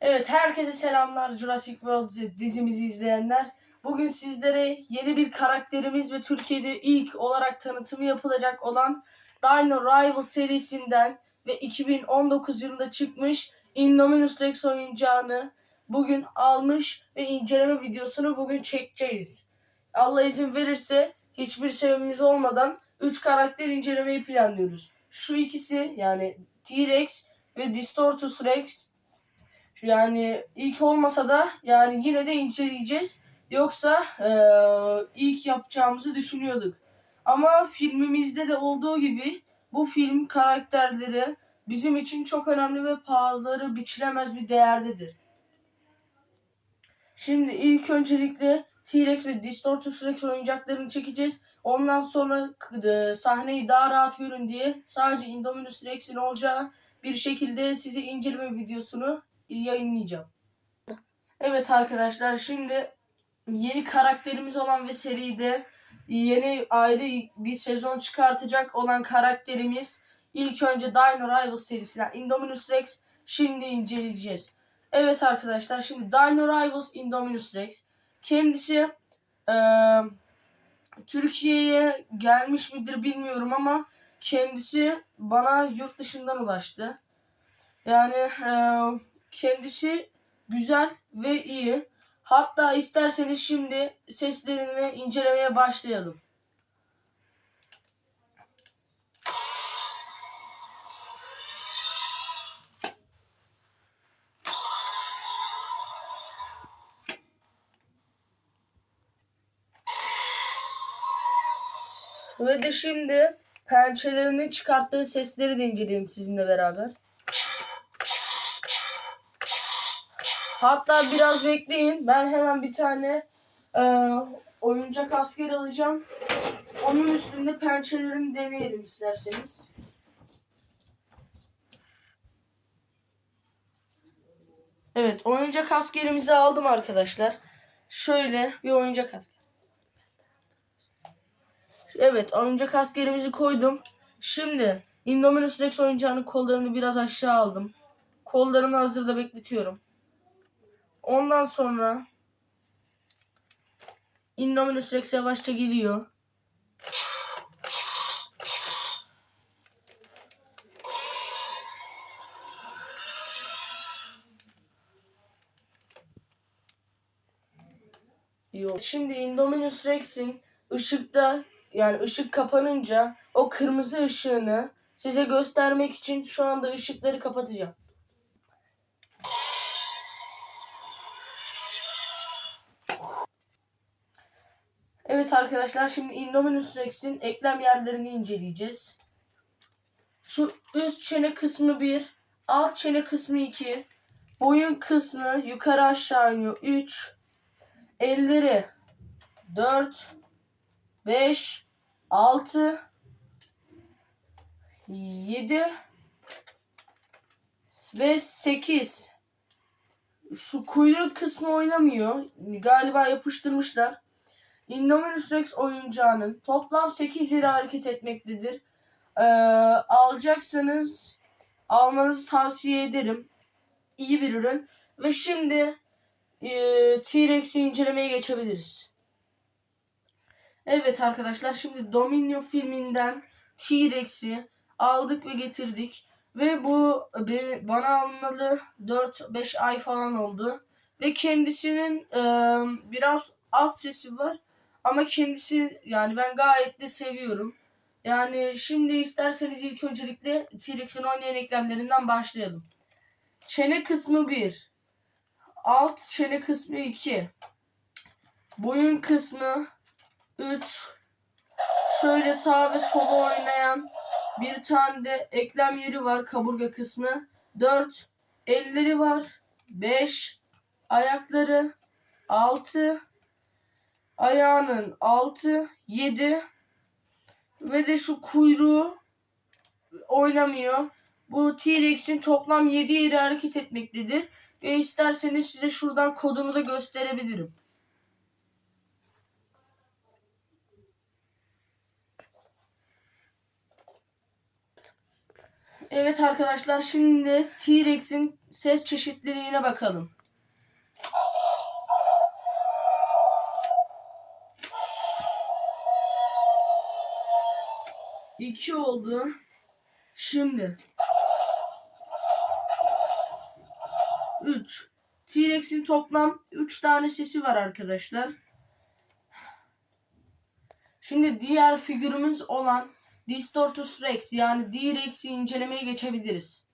Evet, herkese selamlar Jurassic World dizimizi izleyenler. Bugün sizlere yeni bir karakterimiz ve Türkiye'de ilk olarak tanıtımı yapılacak olan Dino Rival serisinden ve 2019 yılında çıkmış Indominus Rex oyuncağını bugün almış ve inceleme videosunu bugün çekeceğiz. Allah izin verirse hiçbir sebebimiz olmadan 3 karakter incelemeyi planlıyoruz. Şu ikisi yani T-Rex ve Distortus Rex yani ilk olmasa da yani yine de inceleyeceğiz. Yoksa eee, ilk yapacağımızı düşünüyorduk. Ama filmimizde de olduğu gibi bu film karakterleri bizim için çok önemli ve pahalıları biçilemez bir değerdedir. Şimdi ilk öncelikle T-Rex ve Distortus Rex oyuncaklarını çekeceğiz. Ondan sonra e, sahneyi daha rahat görün diye sadece Indominus Rex'in olacağı bir şekilde size inceleme videosunu yayınlayacağım. Evet arkadaşlar şimdi yeni karakterimiz olan ve seride yeni ayrı bir sezon çıkartacak olan karakterimiz ilk önce Dino Rivals serisinden Indominus Rex şimdi inceleyeceğiz. Evet arkadaşlar şimdi Dino Rivals Indominus Rex kendisi eee, Türkiye'ye gelmiş midir bilmiyorum ama kendisi bana yurt dışından ulaştı. Yani eee, kendisi güzel ve iyi. Hatta isterseniz şimdi seslerini incelemeye başlayalım. Ve de şimdi pençelerini çıkarttığı sesleri de inceleyelim sizinle beraber. Hatta biraz bekleyin. Ben hemen bir tane e, oyuncak asker alacağım. Onun üstünde pençelerini deneyelim isterseniz. Evet, oyuncak askerimizi aldım arkadaşlar. Şöyle bir oyuncak asker. Evet, oyuncak askerimizi koydum. Şimdi Indominus Rex oyuncağının kollarını biraz aşağı aldım. Kollarını hazırda bekletiyorum. Ondan sonra Indominus Rex yavaşça geliyor. Yok. Şimdi Indominus Rex'in ışıkta yani ışık kapanınca o kırmızı ışığını size göstermek için şu anda ışıkları kapatacağım. Evet arkadaşlar şimdi Indominus Rex'in eklem yerlerini inceleyeceğiz. Şu üst çene kısmı 1, alt çene kısmı 2, boyun kısmı yukarı aşağı iniyor 3, elleri 4, 5, 6, 7 ve 8. Şu kuyruk kısmı oynamıyor. Galiba yapıştırmışlar. Indominus Rex oyuncağının toplam 8 yeri hareket etmektedir. Ee, alacaksanız almanızı tavsiye ederim. İyi bir ürün. Ve şimdi e, T-Rex'i incelemeye geçebiliriz. Evet arkadaşlar şimdi Dominion filminden T-Rex'i aldık ve getirdik. Ve bu bana alınalı 4-5 ay falan oldu. Ve kendisinin e, biraz az sesi var. Ama kendisi yani ben gayet de seviyorum. Yani şimdi isterseniz ilk öncelikle T-Rex'in oynayan eklemlerinden başlayalım. Çene kısmı 1. Alt çene kısmı 2. Boyun kısmı 3. Şöyle sağ ve sola oynayan bir tane de eklem yeri var kaburga kısmı. 4. Elleri var. 5. Ayakları 6 ayağının 6, 7 ve de şu kuyruğu oynamıyor. Bu T-Rex'in toplam 7 yeri hareket etmektedir. Ve isterseniz size şuradan kodunu da gösterebilirim. Evet arkadaşlar şimdi T-Rex'in ses çeşitliliğine bakalım. İki oldu. Şimdi. Üç. T-Rex'in toplam üç tane sesi var arkadaşlar. Şimdi diğer figürümüz olan Distortus Rex yani D-Rex'i incelemeye geçebiliriz.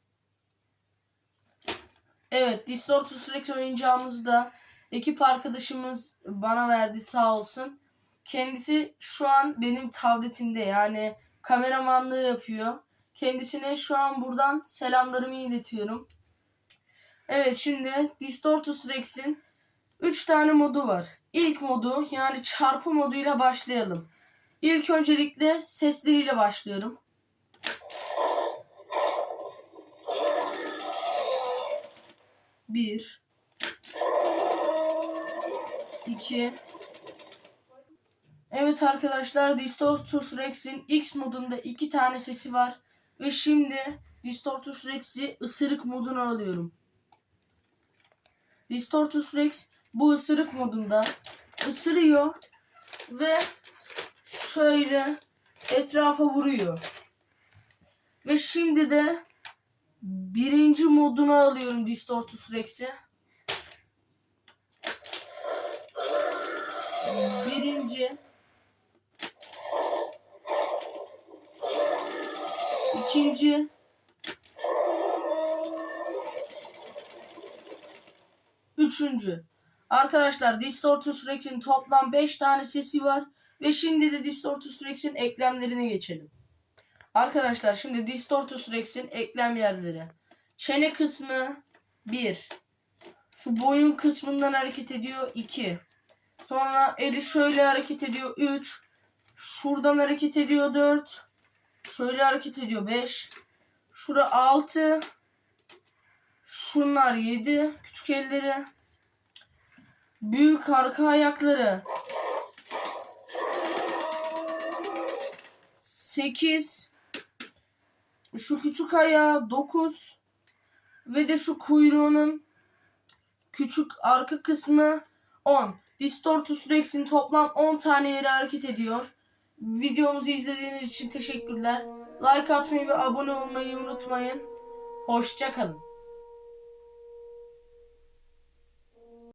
Evet Distortus Rex oyuncağımızı da ekip arkadaşımız bana verdi sağ olsun. Kendisi şu an benim tabletimde yani kameramanlığı yapıyor. Kendisine şu an buradan selamlarımı iletiyorum. Evet şimdi Distortus Rex'in 3 tane modu var. İlk modu yani çarpı moduyla başlayalım. İlk öncelikle sesleriyle başlıyorum. Bir. iki. Evet arkadaşlar Distortus Rex'in X modunda iki tane sesi var. Ve şimdi Distortus Rex'i ısırık moduna alıyorum. Distortus Rex bu ısırık modunda ısırıyor ve şöyle etrafa vuruyor. Ve şimdi de birinci moduna alıyorum Distortus Rex'i. Birinci. İkinci. Üçüncü. Arkadaşlar Distortus Rex'in toplam 5 tane sesi var. Ve şimdi de Distortus Rex'in eklemlerine geçelim. Arkadaşlar şimdi Distortus Rex'in eklem yerleri. Çene kısmı 1. Şu boyun kısmından hareket ediyor 2. Sonra eli şöyle hareket ediyor 3. Şuradan hareket ediyor 4. Şöyle hareket ediyor 5. Şura 6. Şunlar 7. Küçük elleri. Büyük arka ayakları. 8. Şu küçük ayağı 9. Ve de şu kuyruğunun küçük arka kısmı 10. Distortus Rex'in toplam 10 tane yeri hareket ediyor. Videomuzu izlediğiniz için teşekkürler. Like atmayı ve abone olmayı unutmayın. Hoşçakalın.